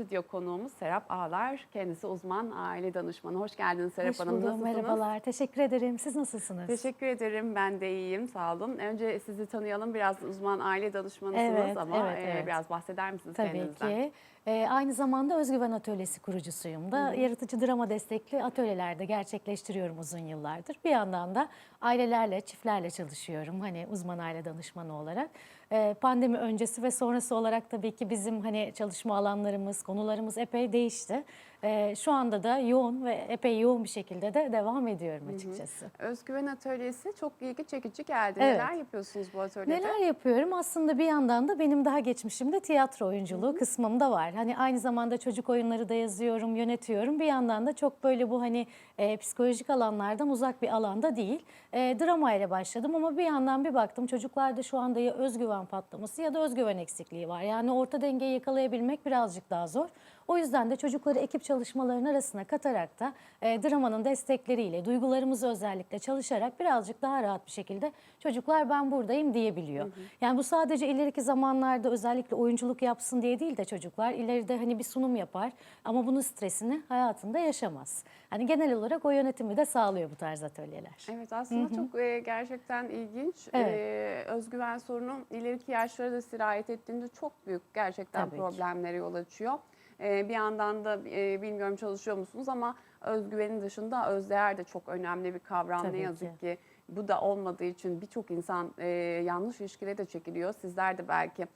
stüdyo konuğumuz Serap Ağlar. Kendisi uzman aile danışmanı. Hoş geldiniz Serap Hoş Hanım. buldum, Nasılsınız? merhabalar. Teşekkür ederim. Siz nasılsınız? Teşekkür ederim. Ben de iyiyim. Sağ olun. Önce sizi tanıyalım. Biraz uzman aile danışmanısınız Evet, ama evet, e, evet. biraz bahseder misiniz Tabii kendinizden? ki. Ee, aynı zamanda Özgüven Atölyesi kurucusuyum da. Yaratıcı drama destekli atölyelerde gerçekleştiriyorum uzun yıllardır. Bir yandan da ailelerle, çiftlerle çalışıyorum. Hani uzman aile danışmanı olarak. Ee, pandemi öncesi ve sonrası olarak tabii ki bizim hani çalışma alanlarımız, konularımız epey değişti. Ee, şu anda da yoğun ve epey yoğun bir şekilde de devam ediyorum açıkçası. Özgüven Atölyesi çok ilgi çekici geldi. Evet. Neler yapıyorsunuz bu atölyede? Neler yapıyorum? Aslında bir yandan da benim daha geçmişimde tiyatro oyunculuğu kısmım da var. Hani aynı zamanda çocuk oyunları da yazıyorum, yönetiyorum. Bir yandan da çok böyle bu hani e, psikolojik alanlardan uzak bir alanda değil. E, drama ile başladım ama bir yandan bir baktım çocuklarda şu anda ya özgüven patlaması ya da özgüven eksikliği var. Yani orta dengeyi yakalayabilmek birazcık daha zor. O yüzden de çocukları ekip çalışmalarının arasına katarak da e, dramanın destekleriyle, duygularımızı özellikle çalışarak birazcık daha rahat bir şekilde çocuklar ben buradayım diyebiliyor. Yani bu sadece ileriki zamanlarda özellikle oyunculuk yapsın diye değil de çocuklar ileride hani bir sunum yapar ama bunun stresini hayatında yaşamaz. Hani genel olarak o yönetimi de sağlıyor bu tarz atölyeler. Evet aslında çok e, gerçekten ilginç. Evet. E, özgüven sorunu ileriki yaşlara da sirayet ettiğinde çok büyük gerçekten Tabii ki. problemlere yol açıyor. E, bir yandan da e, bilmiyorum çalışıyor musunuz ama özgüvenin dışında özdeğer de çok önemli bir kavram Tabii ne ki. yazık ki. Bu da olmadığı için birçok insan e, yanlış ilişkilere de çekiliyor. Sizler de belki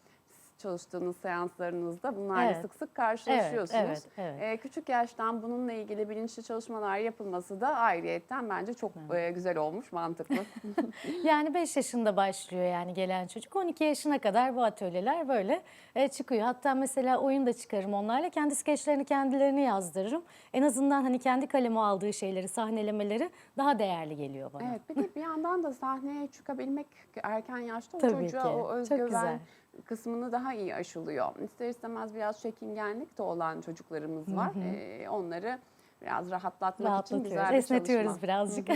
çalıştığınız seanslarınızda bunlarla Evet. sık sık karşılaşıyorsunuz. evet, evet. E, küçük yaştan bununla ilgili bilinçli çalışmalar yapılması da ayrıyetten bence çok e, güzel olmuş, mantıklı. Yani 5 yaşında başlıyor yani gelen çocuk. 12 yaşına kadar bu atölyeler böyle e, çıkıyor. Hatta mesela oyun da çıkarım onlarla. Kendi skeçlerini kendilerini yazdırırım. En azından hani kendi kaleme aldığı şeyleri, sahnelemeleri daha değerli geliyor bana. evet, bir de bir yandan da sahneye çıkabilmek erken yaşta o Tabii çocuğa ki. o Çok özgüven güzel. Kısmını daha iyi aşılıyor. İster istemez biraz çekingenlik de olan çocuklarımız var. E, onları biraz rahatlatmak için güzel bir esnetiyoruz çalışma. birazcık.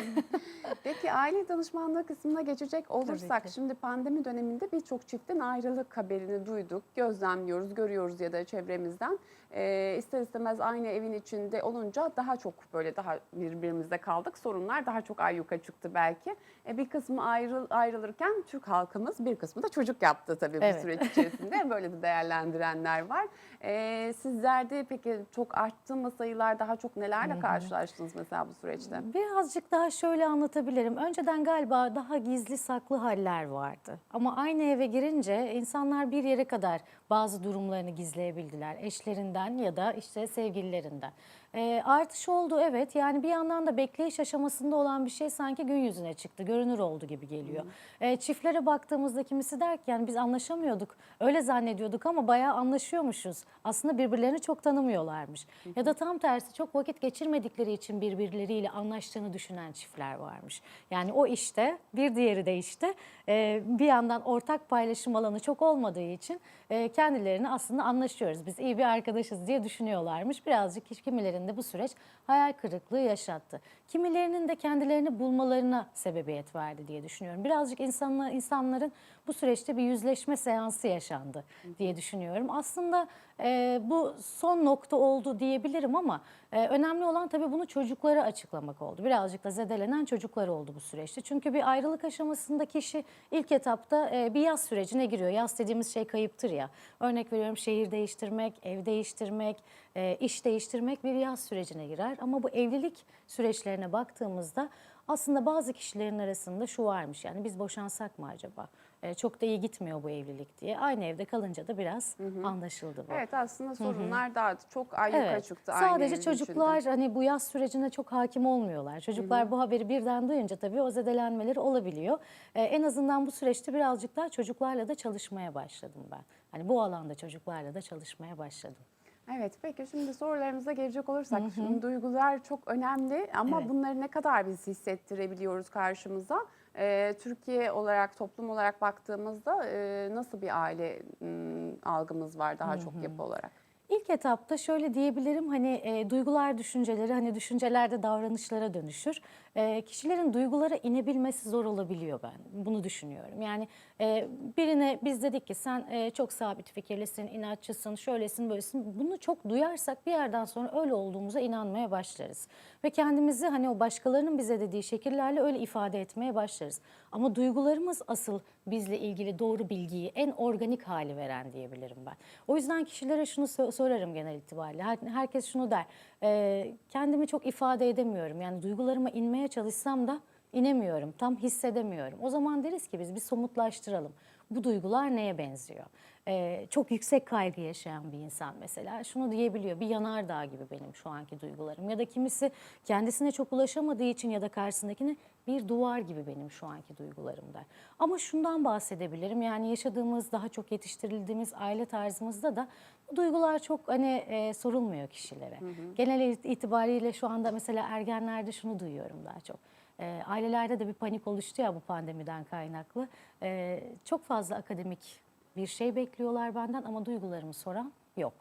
Peki aile danışmanlığı kısmına geçecek olursak şimdi pandemi döneminde birçok çiftin ayrılık haberini duyduk, gözlemliyoruz, görüyoruz ya da çevremizden. Ee, ister istemez aynı evin içinde olunca daha çok böyle daha birbirimizde kaldık. Sorunlar daha çok ayyuka çıktı belki. E, bir kısmı ayrıl, ayrılırken Türk halkımız bir kısmı da çocuk yaptı tabii Evet. bu süreç içerisinde. Böyle de değerlendirenler var. Ee, sizlerde peki çok arttı mı sayılar daha çok nelerle karşılaştınız mesela bu süreçte? Birazcık daha şöyle anlatabilirim. Önceden galiba daha gizli saklı haller vardı. Ama aynı eve girince insanlar bir yere kadar bazı durumlarını gizleyebildiler. Eşlerinden ya da işte sevgililerinden. Ee, artış oldu evet. Yani bir yandan da bekleyiş aşamasında olan bir şey sanki gün yüzüne çıktı. Görünür oldu gibi geliyor. Ee, çiftlere baktığımızda kimisi der ki yani biz anlaşamıyorduk. Öyle zannediyorduk ama bayağı anlaşıyormuşuz. Aslında birbirlerini çok tanımıyorlarmış. Ya da tam tersi çok vakit geçirmedikleri için birbirleriyle anlaştığını düşünen çiftler varmış. Yani o işte bir diğeri de işte e, bir yandan ortak paylaşım alanı çok olmadığı için e, kendilerini aslında anlaşıyoruz. Biz iyi bir arkadaşız diye düşünüyorlarmış. Birazcık hiç kimilerinde bu süreç hayal kırıklığı yaşattı. Kimilerinin de kendilerini bulmalarına sebebiyet verdi diye düşünüyorum. Birazcık insanla, insanların bu süreçte bir yüzleşme seansı yaşandı diye düşünüyorum. Aslında e, bu son nokta oldu diyebilirim ama e, önemli olan tabii bunu çocuklara açıklamak oldu. Birazcık da zedelenen çocuklar oldu bu süreçte. Çünkü bir ayrılık aşamasında kişi ilk etapta e, bir yaz sürecine giriyor. Yaz dediğimiz şey kayıptır ya. Örnek veriyorum şehir değiştirmek, ev değiştirmek, e, iş değiştirmek bir yaz sürecine girer. Ama bu evlilik süreçlerine baktığımızda aslında bazı kişilerin arasında şu varmış. Yani biz boşansak mı acaba? E, çok da iyi gitmiyor bu evlilik diye. Aynı evde kalınca da biraz anlaşıldı bu. Evet aslında sorunlar daha çok ayyuka Evet. çıktı. Sadece çocuklar içinde. hani bu yaz sürecine çok hakim olmuyorlar. Çocuklar bu haberi birden duyunca tabii o zedelenmeleri olabiliyor. Ee, en azından bu süreçte birazcık daha çocuklarla da çalışmaya başladım ben. Hani bu alanda çocuklarla da çalışmaya başladım. Evet peki şimdi sorularımıza gelecek olursak şimdi duygular çok önemli ama Evet. bunları ne kadar biz hissettirebiliyoruz karşımıza? Ee, Türkiye olarak toplum olarak baktığımızda e, nasıl bir aile m, algımız var daha çok yapı olarak? İlk etapta şöyle diyebilirim hani e, duygular düşünceleri hani düşüncelerde davranışlara dönüşür. E, kişilerin duygulara inebilmesi zor olabiliyor ben bunu düşünüyorum. Yani E, birine biz dedik ki sen e, çok sabit fikirlisin, inatçısın, şöylesin, böylesin. Bunu çok duyarsak bir yerden sonra öyle olduğumuza inanmaya başlarız. Ve kendimizi hani o başkalarının bize dediği şekillerle öyle ifade etmeye başlarız. Ama duygularımız asıl bizle ilgili doğru bilgiyi en organik hali veren diyebilirim ben. O yüzden kişilere şunu so- sorarım genel itibariyle. Her- herkes şunu der. e, kendimi çok ifade edemiyorum. Yani duygularıma inmeye çalışsam da inemiyorum. Tam hissedemiyorum. O zaman deriz ki biz bir somutlaştıralım. Bu duygular neye benziyor? Ee, çok yüksek kaygı yaşayan bir insan mesela şunu diyebiliyor. Bir yanardağ gibi benim şu anki duygularım. Ya da kimisi kendisine çok ulaşamadığı için ya da karşısındakine bir duvar gibi benim şu anki duygularım der. Ama şundan bahsedebilirim. Yani yaşadığımız, daha çok yetiştirildiğimiz aile tarzımızda da bu duygular çok hani e, sorulmuyor kişilere. Genel itibariyle şu anda mesela ergenlerde şunu duyuyorum daha çok. E, ailelerde de bir panik oluştu ya bu pandemiden kaynaklı. E, çok fazla akademik bir şey bekliyorlar benden ama duygularımı soran yok.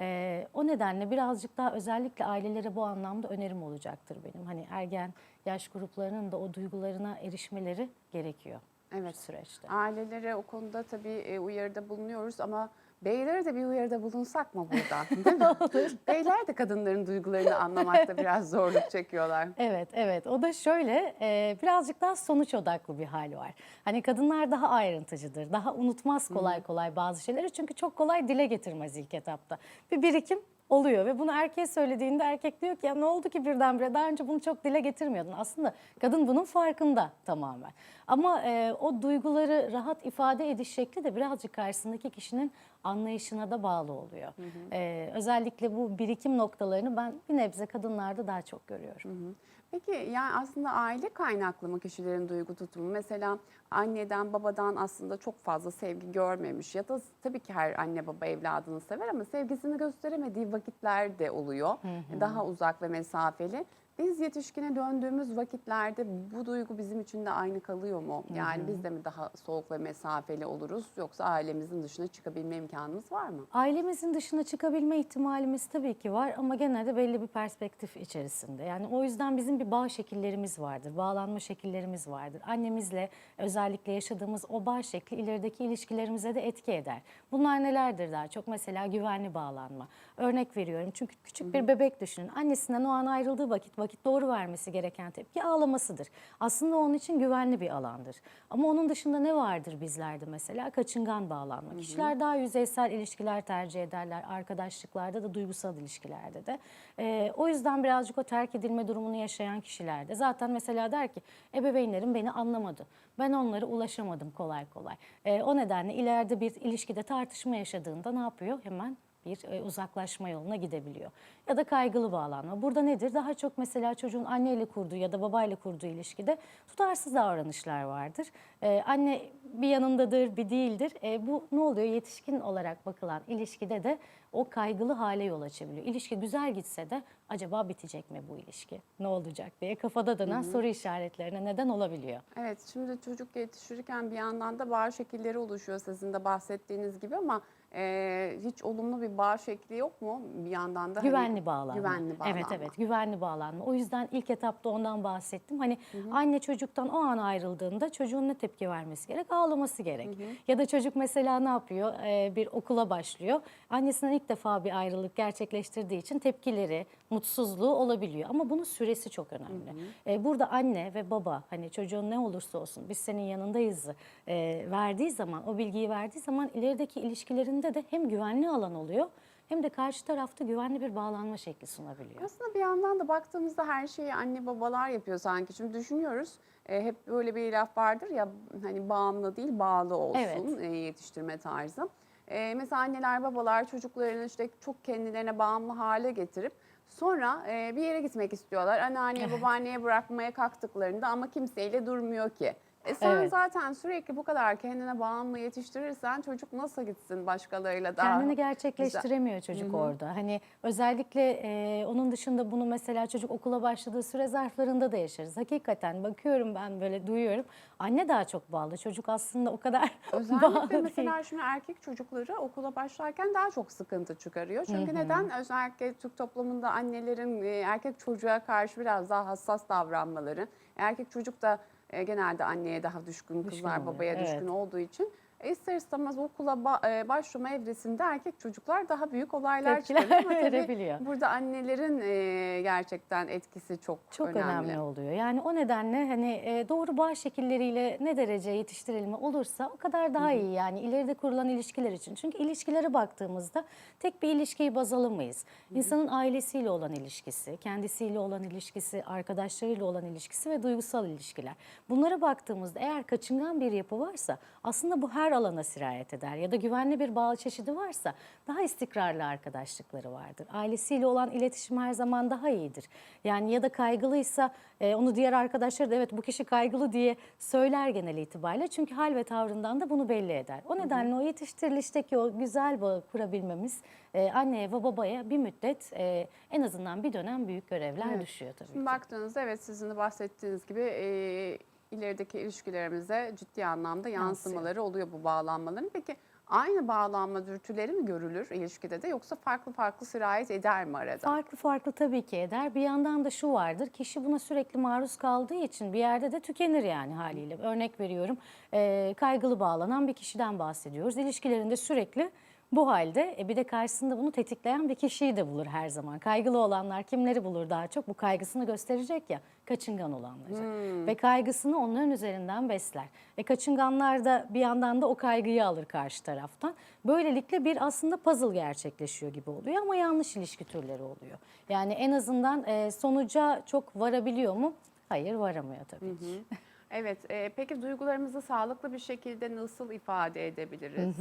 E, o nedenle birazcık daha özellikle ailelere bu anlamda önerim olacaktır benim. Hani ergen yaş gruplarının da o duygularına erişmeleri gerekiyor Evet. süreçte. Ailelere o konuda tabii e, uyarıda bulunuyoruz ama beylere de bir uyarıda bulunsak mı buradan? Değil mi? Beyler de kadınların duygularını anlamakta biraz zorluk çekiyorlar. Evet, evet. O da şöyle, e, birazcık daha sonuç odaklı bir hal var. Hani kadınlar daha ayrıntıcıdır, daha unutmaz kolay kolay bazı şeyleri. Çünkü çok kolay dile getirmez ilk etapta. Bir birikim oluyor ve bunu erkeğe söylediğinde erkek diyor ki ya ne oldu ki birdenbire daha önce bunu çok dile getirmiyordun. Aslında kadın bunun farkında tamamen. Ama e, o duyguları rahat ifade ediş şekli de birazcık karşısındaki kişinin anlayışına da bağlı oluyor. E, özellikle bu birikim noktalarını ben bir nebze kadınlarda daha çok görüyorum. Peki yani aslında aile kaynaklı mı kişilerin duygu tutumu? Mesela anneden babadan aslında çok fazla sevgi görmemiş ya da tabii ki her anne baba evladını sever ama sevgisini gösteremediği vakitler de oluyor. Daha uzak ve mesafeli. Biz yetişkine döndüğümüz vakitlerde bu duygu bizim için de aynı kalıyor mu? Yani biz de mi daha soğuk ve mesafeli oluruz yoksa ailemizin dışına çıkabilme imkanımız var mı? Ailemizin dışına çıkabilme ihtimalimiz tabii ki var ama genelde belli bir perspektif içerisinde. Yani o yüzden bizim bir bağ şekillerimiz vardır, bağlanma şekillerimiz vardır. Annemizle özellikle yaşadığımız o bağ şekli ilerideki ilişkilerimize de etki eder. Bunlar nelerdir daha çok? Mesela güvenli bağlanma. Örnek veriyorum çünkü küçük bir bebek düşünün. Annesinden o an ayrıldığı vakit vakit doğru vermesi gereken tepki ağlamasıdır. Aslında onun için güvenli bir alandır. Ama onun dışında ne vardır bizlerde mesela? Kaçıngan bağlanma. Kişiler daha yüzeysel ilişkiler tercih ederler. Arkadaşlıklarda da duygusal ilişkilerde de. Ee, o yüzden birazcık o terk edilme durumunu yaşayan kişilerde zaten mesela der ki ebeveynlerim beni anlamadı. Ben onlara ulaşamadım kolay kolay. Ee, o nedenle ileride bir ilişkide tartışma yaşadığında ne yapıyor? Hemen bir e, uzaklaşma yoluna gidebiliyor. Ya da kaygılı bağlanma. Burada nedir? Daha çok mesela çocuğun anneyle kurduğu ya da babayla kurduğu ilişkide tutarsız davranışlar vardır. Ee, anne bir yanındadır, bir değildir. E, bu ne oluyor? Yetişkin olarak bakılan ilişkide de o kaygılı hale yol açabiliyor. İlişki güzel gitse de acaba bitecek mi bu ilişki? Ne olacak diye kafada dönen soru işaretlerine neden olabiliyor. Evet, şimdi çocuk yetiştirirken bir yandan da bağ şekilleri oluşuyor sizin de bahsettiğiniz gibi ama e, hiç olumlu bir bağ şekli yok mu? Bir yandan da hani- Güvenli bağlanma. Güvenli bağlanma. Evet evet güvenli bağlanma. O yüzden ilk etapta ondan bahsettim. Hani anne çocuktan o an ayrıldığında çocuğun ne tepki vermesi gerek? Ağlaması gerek. Ya da çocuk mesela ne yapıyor? Ee, bir okula başlıyor. Annesinden ilk defa bir ayrılık gerçekleştirdiği için tepkileri, mutsuzluğu olabiliyor. Ama bunun süresi çok önemli. Ee, burada anne ve baba hani çocuğun ne olursa olsun biz senin yanındayız e, verdiği zaman, o bilgiyi verdiği zaman ilerideki ilişkilerinde de hem güvenli alan oluyor hem de karşı tarafta güvenli bir bağlanma şekli sunabiliyor. Aslında bir yandan da baktığımızda her şeyi anne babalar yapıyor sanki. Şimdi düşünüyoruz e, hep böyle bir laf vardır ya hani bağımlı değil bağlı olsun Evet. e, yetiştirme tarzı. E, mesela anneler babalar çocuklarını işte çok kendilerine bağımlı hale getirip sonra e, bir yere gitmek istiyorlar. Anneanneye babaanneye bırakmaya kalktıklarında ama kimseyle durmuyor ki. E sen Evet. zaten sürekli bu kadar kendine bağımlı yetiştirirsen çocuk nasıl gitsin başkalarıyla daha Kendini gerçekleştiremiyor çocuk orada. Hani özellikle e, onun dışında bunu mesela çocuk okula başladığı süre zarflarında da yaşarız. Hakikaten bakıyorum ben böyle duyuyorum. Anne daha çok bağlı. Çocuk aslında o kadar Özellikle bağlı değil. mesela şimdi erkek çocukları okula başlarken daha çok sıkıntı çıkarıyor. Çünkü neden? Özellikle Türk toplumunda annelerin e, erkek çocuğa karşı biraz daha hassas davranmaları. Erkek çocuk da e, genelde anneye daha düşkün, kızlar oluyor, babaya evet. düşkün olduğu için ister istemez okula e, başlama evresinde erkek çocuklar daha büyük olaylar Tepkiler çıkarıyor. Ama verebiliyor. Burada annelerin e, gerçekten etkisi çok, Çok önemli. oluyor. Yani o nedenle hani e, doğru bağ şekilleriyle ne derece yetiştirilme olursa o kadar daha iyi yani ileride kurulan ilişkiler için. Çünkü ilişkilere baktığımızda tek bir ilişkiyi baz alamayız. İnsanın ailesiyle olan ilişkisi, kendisiyle olan ilişkisi, arkadaşlarıyla olan ilişkisi ve duygusal ilişkiler. Bunlara baktığımızda eğer kaçıngan bir yapı varsa aslında bu her alana sirayet eder ya da güvenli bir bağ çeşidi varsa daha istikrarlı arkadaşlıkları vardır. Ailesiyle olan iletişim her zaman daha iyidir. Yani ya da kaygılıysa e, onu diğer arkadaşları da evet bu kişi kaygılı diye söyler genel itibariyle. Çünkü hal ve tavrından da bunu belli eder. O nedenle o yetiştirilişteki o güzel bağı kurabilmemiz e, anneye ve babaya bir müddet e, en azından bir dönem büyük görevler Evet. düşüyor tabii Şimdi ki. baktığınızda evet sizin de bahsettiğiniz gibi e, ilerideki ilişkilerimize ciddi anlamda yansımaları oluyor bu bağlanmaların. Peki aynı bağlanma dürtüleri mi görülür ilişkide de yoksa farklı farklı sirayet eder mi arada? Farklı farklı tabii ki eder. Bir yandan da şu vardır. Kişi buna sürekli maruz kaldığı için bir yerde de tükenir yani haliyle. Örnek veriyorum. e, kaygılı bağlanan bir kişiden bahsediyoruz. İlişkilerinde sürekli bu halde e, bir de karşısında bunu tetikleyen bir kişiyi de bulur her zaman. Kaygılı olanlar kimleri bulur daha çok? Bu kaygısını gösterecek ya kaçıngan olanları. Ve kaygısını onların üzerinden besler. E kaçınganlar da bir yandan da o kaygıyı alır karşı taraftan. Böylelikle bir aslında puzzle gerçekleşiyor gibi oluyor ama yanlış ilişki türleri oluyor. Yani en azından e, sonuca çok varabiliyor mu? Hayır varamıyor tabii ki. Evet e, peki duygularımızı sağlıklı bir şekilde nasıl ifade edebiliriz?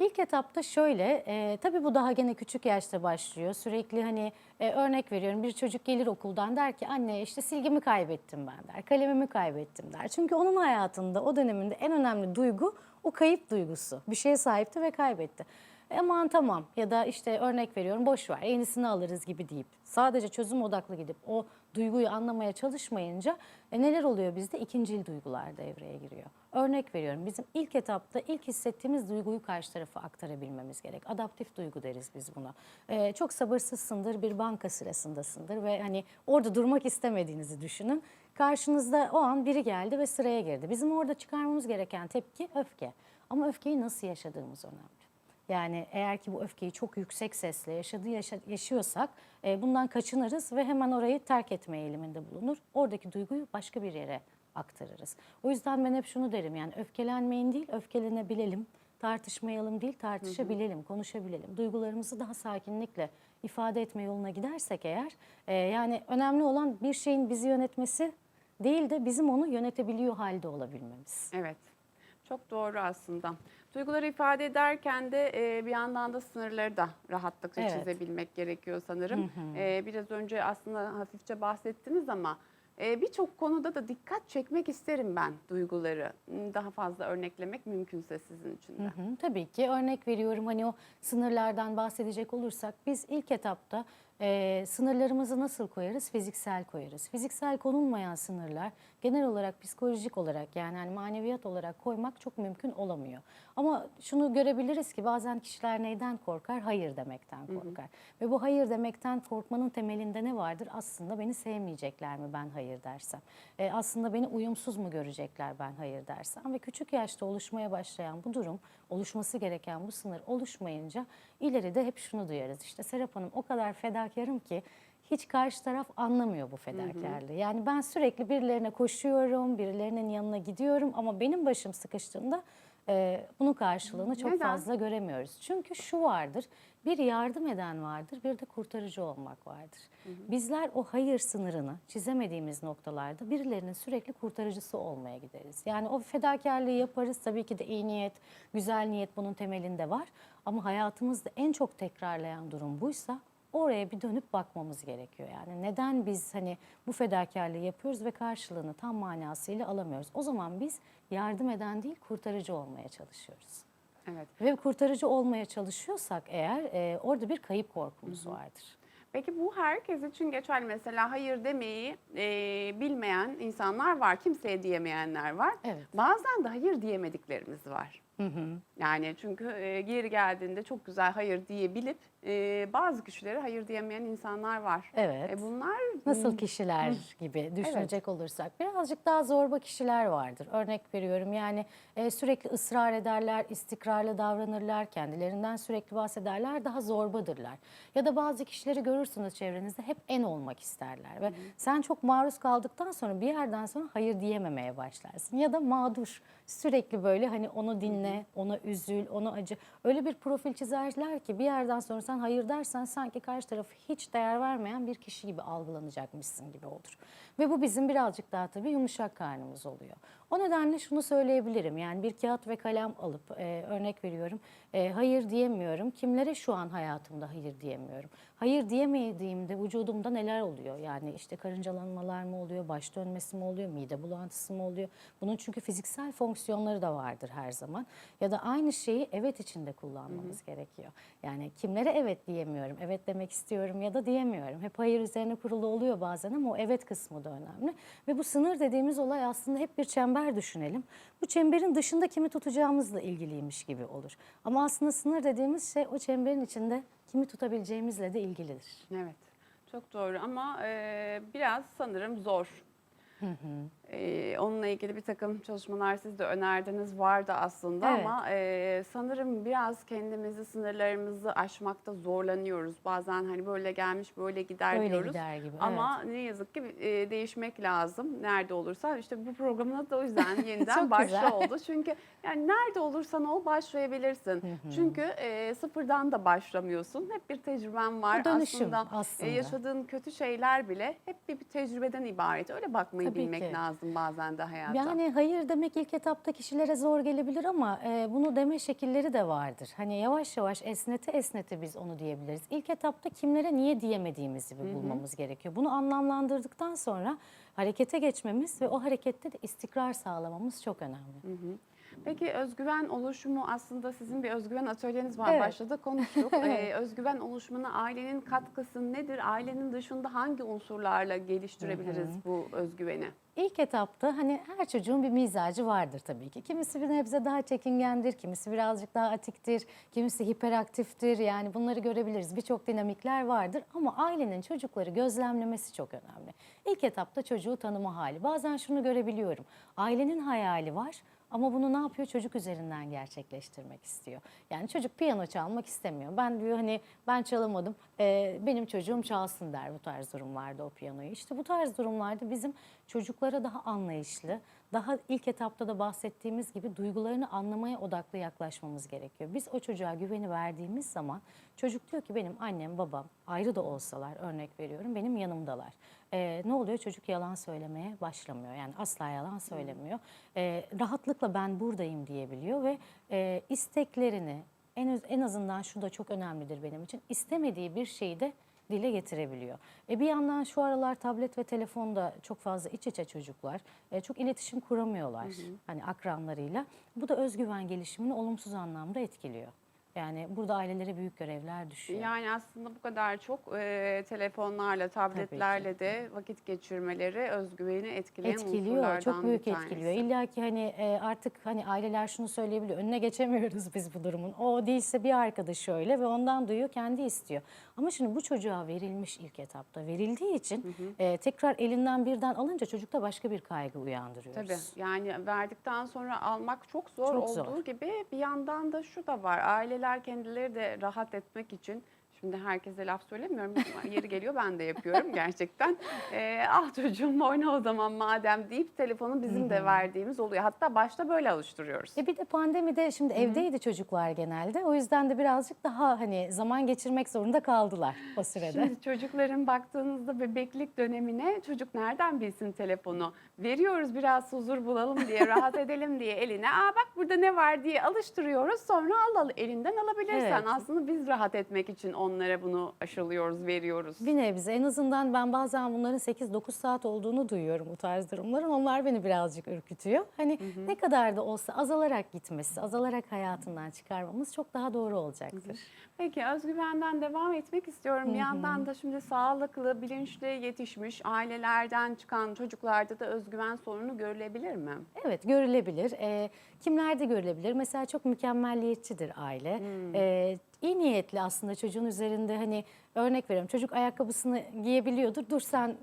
İlk etapta şöyle, e, tabii bu daha gene küçük yaşta başlıyor. Sürekli hani e, örnek veriyorum bir çocuk gelir okuldan der ki anne işte silgimi kaybettim ben der, kalemimi kaybettim der. Çünkü onun hayatında o döneminde en önemli duygu o kayıp duygusu. Bir şeye sahipti ve kaybetti. Aman tamam ya da işte örnek veriyorum boş ver yenisini alırız gibi deyip sadece çözüm odaklı gidip o duyguyu anlamaya çalışmayınca e, neler oluyor bizde? İkincil duygular devreye giriyor. Örnek veriyorum bizim ilk etapta ilk hissettiğimiz duyguyu karşı tarafa aktarabilmemiz gerek. Adaptif duygu deriz biz buna. E, çok sabırsızsındır bir banka sırasındasındır ve hani orada durmak istemediğinizi düşünün. Karşınızda o an biri geldi ve sıraya girdi. Bizim orada çıkarmamız gereken tepki öfke. Ama öfkeyi nasıl yaşadığımız önemli. Yani eğer ki bu öfkeyi çok yüksek sesle yaşadığı yaşa- yaşıyorsak e, bundan kaçınırız ve hemen orayı terk etme eğiliminde bulunur. Oradaki duyguyu başka bir yere aktarırız. O yüzden ben hep şunu derim yani öfkelenmeyin değil öfkelenebilelim. Tartışmayalım değil tartışabilelim, konuşabilelim. Duygularımızı daha sakinlikle ifade etme yoluna gidersek eğer e, yani önemli olan bir şeyin bizi yönetmesi değil de bizim onu yönetebiliyor halde olabilmemiz. Evet. Çok doğru aslında. Duyguları ifade ederken de e, bir yandan da sınırları da rahatlıkla Evet. çizebilmek gerekiyor sanırım. E, biraz önce aslında hafifçe bahsettiniz ama e, birçok konuda da dikkat çekmek isterim ben duyguları. Hmm, Daha fazla örneklemek mümkünse sizin için de. Hı hı, tabii ki örnek veriyorum hani o sınırlardan bahsedecek olursak biz ilk etapta e, sınırlarımızı nasıl koyarız? Fiziksel koyarız. Fiziksel konulmayan sınırlar genel olarak psikolojik olarak yani hani maneviyat olarak koymak çok mümkün olamıyor. Ama şunu görebiliriz ki bazen kişiler neyden korkar? Hayır demekten korkar. Ve bu hayır demekten korkmanın temelinde ne vardır? Aslında beni sevmeyecekler mi ben hayır dersem? E, aslında beni uyumsuz mu görecekler ben hayır dersem? Ve küçük yaşta oluşmaya başlayan bu durum, oluşması gereken bu sınır oluşmayınca ileride hep şunu duyarız. İşte Serap Hanım o kadar fedakarım ki hiç karşı taraf anlamıyor bu fedakarlığı. Yani ben sürekli birilerine koşuyorum, birilerinin yanına gidiyorum ama benim başım sıkıştığında e, bunun karşılığını çok Neden? fazla göremiyoruz. Çünkü şu vardır, bir yardım eden vardır, bir de kurtarıcı olmak vardır. Bizler o hayır sınırını çizemediğimiz noktalarda birilerinin sürekli kurtarıcısı olmaya gideriz. Yani o fedakarlığı yaparız. Tabii ki de iyi niyet, güzel niyet bunun temelinde var. Ama hayatımızda en çok tekrarlayan durum buysa oraya bir dönüp bakmamız gerekiyor. Yani neden biz hani bu fedakarlığı yapıyoruz ve karşılığını tam manasıyla alamıyoruz? O zaman biz yardım eden değil kurtarıcı olmaya çalışıyoruz. Evet. Ve kurtarıcı olmaya çalışıyorsak eğer e, orada bir kayıp korkumuz vardır. Peki bu herkes için geçerli. Mesela hayır demeyi e, bilmeyen insanlar var. Kimseye diyemeyenler var. Evet. Bazen de hayır diyemediklerimiz var. Yani çünkü e, geri geldiğinde çok güzel hayır diyebilip e, bazı kişilere hayır diyemeyen insanlar var. Evet. E, bunlar Nasıl kişiler gibi düşünecek olursak birazcık daha zorba kişiler vardır. Örnek veriyorum yani e, sürekli ısrar ederler, istikrarlı davranırlar, kendilerinden sürekli bahsederler, daha zorbadırlar. Ya da bazı kişileri görürsünüz çevrenizde hep en olmak isterler ve sen çok maruz kaldıktan sonra bir yerden sonra hayır diyememeye başlarsın. Ya da mağdur sürekli böyle hani onu dinle, ona üzül, ona acı. Öyle bir profil çizerler ki bir yerden sonra sen hayır dersen sanki karşı tarafı hiç değer vermeyen bir kişi gibi algılanacakmışsın gibi olur. Ve bu bizim birazcık daha tabii yumuşak karnımız oluyor. O nedenle şunu söyleyebilirim yani bir kağıt ve kalem alıp e, örnek veriyorum e, hayır diyemiyorum. Kimlere şu an hayatımda hayır diyemiyorum? Hayır diyemediğimde vücudumda neler oluyor? Yani işte karıncalanmalar mı oluyor, baş dönmesi mi oluyor, mide bulantısı mı oluyor? Bunun çünkü fiziksel fonksiyonları da vardır her zaman. Ya da aynı şeyi evet içinde kullanmamız gerekiyor. Yani kimlere evet diyemiyorum, evet demek istiyorum ya da diyemiyorum. Hep hayır üzerine kurulu oluyor bazen ama o evet kısmı da önemli. Ve bu sınır dediğimiz olay aslında hep bir çember düşünelim. Bu çemberin dışında kimi tutacağımızla ilgiliymiş gibi olur. Ama aslında sınır dediğimiz şey o çemberin içinde kimi tutabileceğimizle de ilgilidir. Evet, çok doğru ama e, biraz sanırım zor. E, onunla ilgili bir takım çalışmalar siz de önerdiniz vardı aslında Evet. ama e, sanırım biraz kendimizi sınırlarımızı aşmakta zorlanıyoruz. Bazen hani böyle gelmiş böyle gider Öyle diyoruz. gider gibi, Ama ne yazık ki e, değişmek lazım. Nerede olursa işte bu programın adı da o yüzden yeniden başla güzel. oldu. Çünkü yani nerede olursan ol başlayabilirsin. Çünkü e, sıfırdan da başlamıyorsun. Hep bir tecrüben var. Bu dönüşüm aslında, aslında. e, yaşadığın kötü şeyler bile hep bir, bir tecrübeden ibaret. Öyle bakmayı Tabii bilmek ki. lazım bazen de hayata. Yani hayır demek ilk etapta kişilere zor gelebilir ama e, bunu deme şekilleri de vardır. Hani yavaş yavaş esnete esnete biz onu diyebiliriz. İlk etapta kimlere niye diyemediğimizi bir bulmamız gerekiyor. Bunu anlamlandırdıktan sonra harekete geçmemiz ve o harekette de istikrar sağlamamız çok önemli. Peki özgüven oluşumu aslında sizin bir özgüven atölyeniz var. Evet. Başta da konuştuk. Ee, özgüven oluşumuna ailenin katkısı nedir? Ailenin dışında hangi unsurlarla geliştirebiliriz bu özgüveni? İlk etapta hani her çocuğun bir mizacı vardır tabii ki. Kimisi bir nebze daha çekingendir, kimisi birazcık daha atiktir, kimisi hiperaktiftir. Yani bunları görebiliriz. Birçok dinamikler vardır ama ailenin çocukları gözlemlemesi çok önemli. İlk etapta çocuğu tanıma hali. Bazen şunu görebiliyorum. Ailenin hayali var ama bunu ne yapıyor? Çocuk üzerinden gerçekleştirmek istiyor. Yani çocuk piyano çalmak istemiyor. Ben diyor hani ben çalamadım, e, benim çocuğum çalsın der bu tarz durumlarda o piyanoyu. İşte bu tarz durumlarda bizim çocuklara daha anlayışlı, daha ilk etapta da bahsettiğimiz gibi duygularını anlamaya odaklı yaklaşmamız gerekiyor. Biz o çocuğa güveni verdiğimiz zaman çocuk diyor ki benim annem babam ayrı da olsalar örnek veriyorum benim yanımdalar. Ee, ne oluyor çocuk yalan söylemeye başlamıyor yani asla yalan söylemiyor. Ee, rahatlıkla ben buradayım diyebiliyor ve e, isteklerini en, en azından şu da çok önemlidir benim için istemediği bir şeyi de dile getirebiliyor. E bir yandan şu aralar tablet ve telefonda çok fazla iç içe çocuklar. E, çok iletişim kuramıyorlar hani akranlarıyla. Bu da özgüven gelişimini olumsuz anlamda etkiliyor. Yani burada ailelere büyük görevler düşüyor. Yani aslında bu kadar çok e, telefonlarla, tabletlerle de vakit geçirmeleri özgüveni etkileyen etkiliyor. Çok büyük bir tanesi. etkiliyor. İlla ki hani e, artık hani aileler şunu söyleyebiliyor. Önüne geçemiyoruz biz bu durumun. O değilse bir arkadaşı öyle ve ondan duyuyor kendi istiyor. Ama şimdi bu çocuğa verilmiş ilk etapta verildiği için e, tekrar elinden birden alınca çocukta başka bir kaygı uyandırıyoruz. Tabii yani verdikten sonra almak çok zor Çok olduğu zor. gibi bir yandan da şu da var. Aileler kendileri de rahat etmek için Şimdi herkese laf söylemiyorum. Yeri geliyor ben de yapıyorum gerçekten. Ee, ah çocuğum oyna o zaman madem deyip telefonu bizim de verdiğimiz oluyor. Hatta başta böyle alıştırıyoruz. E bir de pandemide şimdi evdeydi çocuklar genelde. O yüzden de birazcık daha hani zaman geçirmek zorunda kaldılar o sürede. Şimdi çocukların baktığınızda bebeklik dönemine çocuk nereden bilsin telefonu? Veriyoruz biraz huzur bulalım diye, rahat edelim diye eline. Aa bak burada ne var diye alıştırıyoruz. Sonra al, al elinden alabilirsen. Evet. Aslında biz rahat etmek için onlara bunu aşılıyoruz, veriyoruz. Bir nebze en azından ben bazen bunların 8-9 saat olduğunu duyuyorum bu tarz durumların. Onlar beni birazcık ürkütüyor. Hani ne kadar da olsa azalarak gitmesi, azalarak hayatından çıkarmamız çok daha doğru olacaktır. Peki özgüvenden devam etmek istiyorum. Bir yandan da şimdi sağlıklı, bilinçli yetişmiş ailelerden çıkan çocuklarda da özgüven sorunu görülebilir mi? Evet görülebilir. Ee, kimlerde görülebilir? Mesela çok mükemmelliyetçidir aile. Ee, iyi niyetli aslında çocuğun üzerinde hani örnek veriyorum çocuk ayakkabısını giyebiliyordur. Dur sen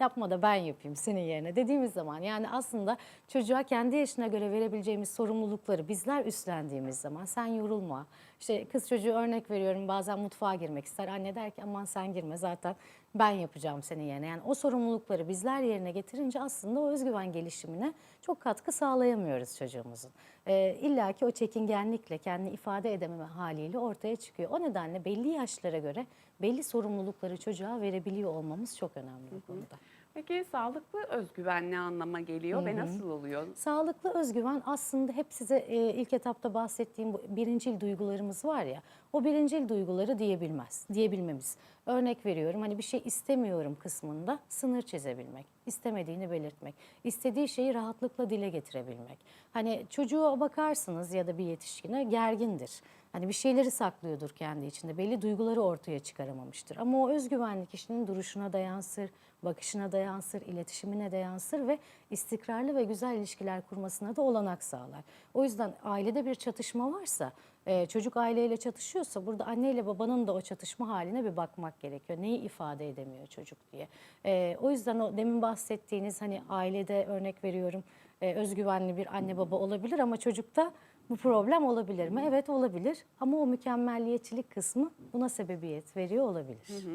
yapma da ben yapayım senin yerine dediğimiz zaman yani aslında çocuğa kendi yaşına göre verebileceğimiz sorumlulukları bizler üstlendiğimiz zaman sen yorulma. İşte kız çocuğu örnek veriyorum bazen mutfağa girmek ister. Anne der ki aman sen girme zaten ben yapacağım senin yerine. Yani o sorumlulukları bizler yerine getirince aslında o özgüven gelişimine çok katkı sağlayamıyoruz çocuğumuzun. Ee, İlla ki o çekingenlikle kendini ifade edememe haliyle ortaya çıkıyor. O nedenle belli yaşlara göre belli sorumlulukları çocuğa verebiliyor olmamız çok önemli bu konuda. Peki sağlıklı özgüven ne anlama geliyor ve nasıl oluyor? Sağlıklı özgüven aslında hep size e, ilk etapta bahsettiğim bu birincil duygularımız var ya. O birincil duyguları diyebilmez, diyebilmemiz. Örnek veriyorum hani bir şey istemiyorum kısmında sınır çizebilmek, istemediğini belirtmek, istediği şeyi rahatlıkla dile getirebilmek. Hani çocuğa bakarsınız ya da bir yetişkine gergindir. Hani bir şeyleri saklıyordur kendi içinde. Belli duyguları ortaya çıkaramamıştır. Ama o özgüvenli kişinin duruşuna da yansır, bakışına da yansır, iletişimine de yansır ve istikrarlı ve güzel ilişkiler kurmasına da olanak sağlar. O yüzden ailede bir çatışma varsa, e, çocuk aileyle çatışıyorsa burada anneyle babanın da o çatışma haline bir bakmak gerekiyor. Neyi ifade edemiyor çocuk diye. E, o yüzden o demin bahsettiğiniz hani ailede örnek veriyorum e, özgüvenli bir anne baba olabilir ama çocukta bu problem olabilir mi? Evet olabilir ama o mükemmelliyetçilik kısmı buna sebebiyet veriyor olabilir.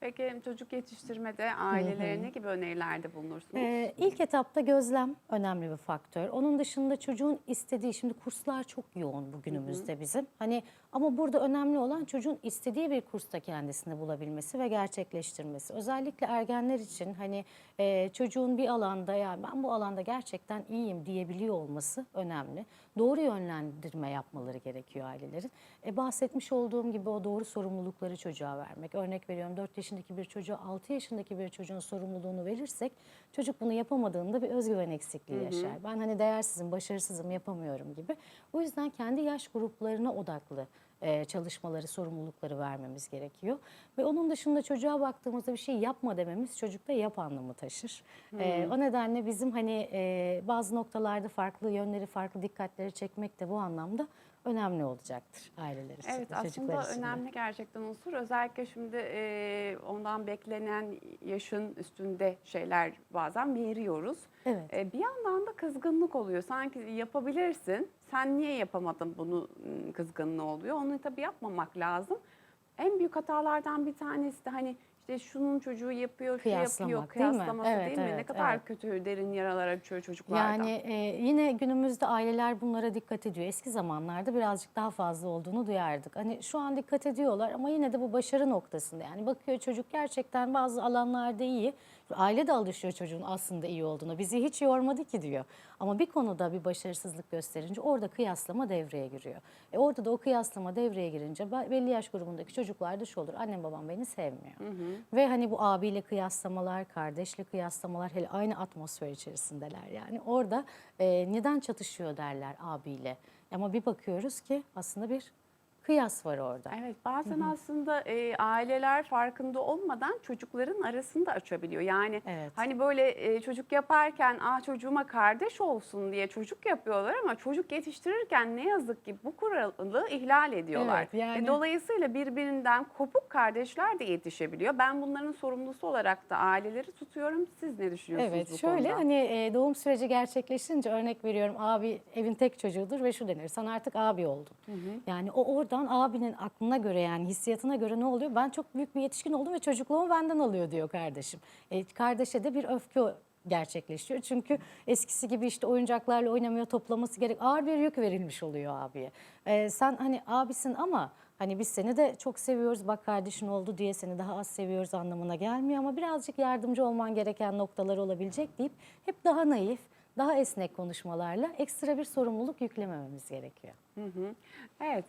Peki çocuk yetiştirmede ailelere ne gibi önerilerde bulunursunuz? Ee, ilk etapta gözlem önemli bir faktör. Onun dışında çocuğun istediği, şimdi kurslar çok yoğun bugünümüzde bizim. Hani ama burada önemli olan çocuğun istediği bir kursta kendisini bulabilmesi ve gerçekleştirmesi. Özellikle ergenler için hani e, çocuğun bir alanda ya ben bu alanda gerçekten iyiyim diyebiliyor olması önemli. Doğru yönlendirme yapmaları gerekiyor ailelerin. E, bahsetmiş olduğum gibi o doğru sorumlulukları çocuğa vermek. Örnek veriyorum 4 yaşındaki bir çocuğa 6 yaşındaki bir çocuğun sorumluluğunu verirsek çocuk bunu yapamadığında bir özgüven eksikliği yaşar. Ben hani değersizim, başarısızım, yapamıyorum gibi. O yüzden kendi yaş gruplarına odaklı e, çalışmaları, sorumlulukları vermemiz gerekiyor. Ve onun dışında çocuğa baktığımızda bir şey yapma dememiz çocukta yap anlamı taşır. E, o nedenle bizim hani e, bazı noktalarda farklı yönleri, farklı dikkatleri çekmek de bu anlamda önemli olacaktır aileler için, Evet çocuklar aslında için de. önemli gerçekten unsur. Özellikle şimdi e, ondan beklenen yaşın üstünde şeyler bazen veriyoruz. Evet. E, bir yandan da kızgınlık oluyor. Sanki yapabilirsin. Sen niye yapamadın bunu kızgınlığı oluyor. Onu tabii yapmamak lazım. En büyük hatalardan bir tanesi de hani işte şunun çocuğu yapıyor, şu yapıyor, Kıyaslamak, değil mi? kıyaslaması değil mi? ne evet, kadar evet. kötü derin yaralar açıyor çocuklarda. Yani e, yine günümüzde aileler bunlara dikkat ediyor. Eski zamanlarda birazcık daha fazla olduğunu duyardık. Hani şu an dikkat ediyorlar ama yine de bu başarı noktasında. Yani bakıyor çocuk gerçekten bazı alanlarda iyi. Aile de alışıyor çocuğun aslında iyi olduğuna. Bizi hiç yormadı ki diyor. Ama bir konuda bir başarısızlık gösterince orada kıyaslama devreye giriyor. E orada da o kıyaslama devreye girince be- belli yaş grubundaki çocuklar da şu olur. Annem babam beni sevmiyor. Ve hani bu abiyle kıyaslamalar, kardeşle kıyaslamalar hele aynı atmosfer içerisindeler. Yani orada e, neden çatışıyor derler abiyle. Ama bir bakıyoruz ki aslında bir kıyas var orada. Evet bazen aslında e, aileler farkında olmadan çocukların arasında açabiliyor. Yani Evet. hani böyle e, çocuk yaparken ah çocuğuma kardeş olsun diye çocuk yapıyorlar ama çocuk yetiştirirken ne yazık ki bu kuralı ihlal ediyorlar. Evet, yani- Ve dolayısıyla birbirinden kopuk kardeşler de yetişebiliyor. Ben bunların sorumlusu olarak da aileleri tutuyorum. Siz ne düşünüyorsunuz Evet bu şöyle konuda? hani e, doğum süreci gerçekleşince örnek veriyorum abi evin tek çocuğudur ve şu denir sen artık abi oldun. Yani o oradan abinin aklına göre yani hissiyatına göre ne oluyor? Ben çok büyük bir yetişkin oldum ve çocukluğumu benden alıyor diyor kardeşim. E, kardeşe de bir öfke gerçekleşiyor. Çünkü eskisi gibi işte oyuncaklarla oynamıyor, toplaması gerek. Ağır bir yük verilmiş oluyor abiye. E, sen hani abisin ama Hani biz seni de çok seviyoruz bak kardeşin oldu diye seni daha az seviyoruz anlamına gelmiyor ama birazcık yardımcı olman gereken noktalar olabilecek deyip hep daha naif, daha esnek konuşmalarla ekstra bir sorumluluk yüklemememiz gerekiyor. Hı hı. Evet.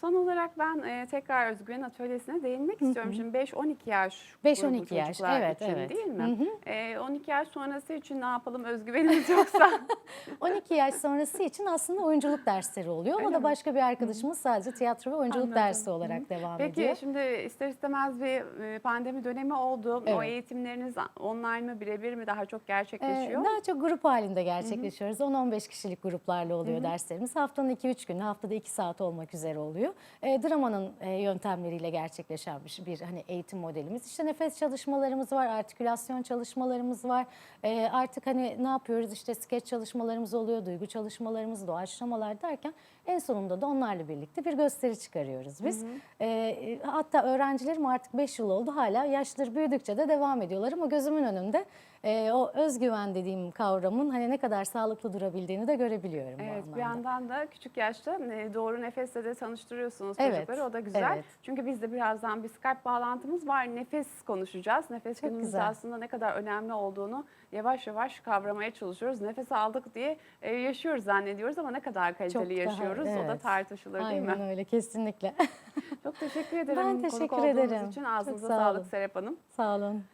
Son olarak ben e, tekrar özgüven atölyesine değinmek istiyorum. Şimdi 5-12 yaş 5-12 grubu yaş, çocuklar evet, için evet. değil mi? E, 12 yaş sonrası için ne yapalım özgüvenimiz yoksa? 12 yaş sonrası için aslında oyunculuk dersleri oluyor. Onu Öyle da mi? başka bir arkadaşımız sadece tiyatro ve oyunculuk Anladım. dersi olarak devam Peki ediyor. şimdi ister istemez bir e, pandemi dönemi oldu. O Evet. eğitimleriniz online mı birebir mi daha çok Ee, gerçekleşiyor? daha çok grup halinde gerçekleşiyoruz. 10-15 kişilik gruplarla oluyor derslerimiz. Haftanın 2-3 günü, haftada 2 saat olmak üzere oluyor. Oluyor. E, dramanın e, yöntemleriyle gerçekleşen bir, bir hani eğitim modelimiz. İşte nefes çalışmalarımız var, artikülasyon çalışmalarımız var. E, artık hani ne yapıyoruz? İşte skeç çalışmalarımız oluyor, duygu çalışmalarımız, doğaçlamalar derken en sonunda da onlarla birlikte bir gösteri çıkarıyoruz biz. E, hatta öğrencilerim artık 5 yıl oldu hala yaşları büyüdükçe de devam ediyorlar ama gözümün önünde e, o özgüven dediğim kavramın hani ne kadar sağlıklı durabildiğini de görebiliyorum bu Evet bir anlamda. yandan da küçük yaşta e, doğru nefesle de tanıştırıyorsunuz Evet, çocukları o da güzel. evet. Çünkü bizde birazdan bir Skype bağlantımız var nefes konuşacağız. Nefes Çok günümüzde güzel. aslında ne kadar önemli olduğunu yavaş yavaş kavramaya çalışıyoruz. Nefes aldık diye e, yaşıyoruz zannediyoruz ama ne kadar kaliteli daha, yaşıyoruz o da evet. tartışılır değil mi? Aynen öyle kesinlikle. Çok teşekkür ederim Ben konuk teşekkür olduğunuz ederim. için. Çok Ağzınıza sağ sağlık. Serap Hanım. Sağ olun.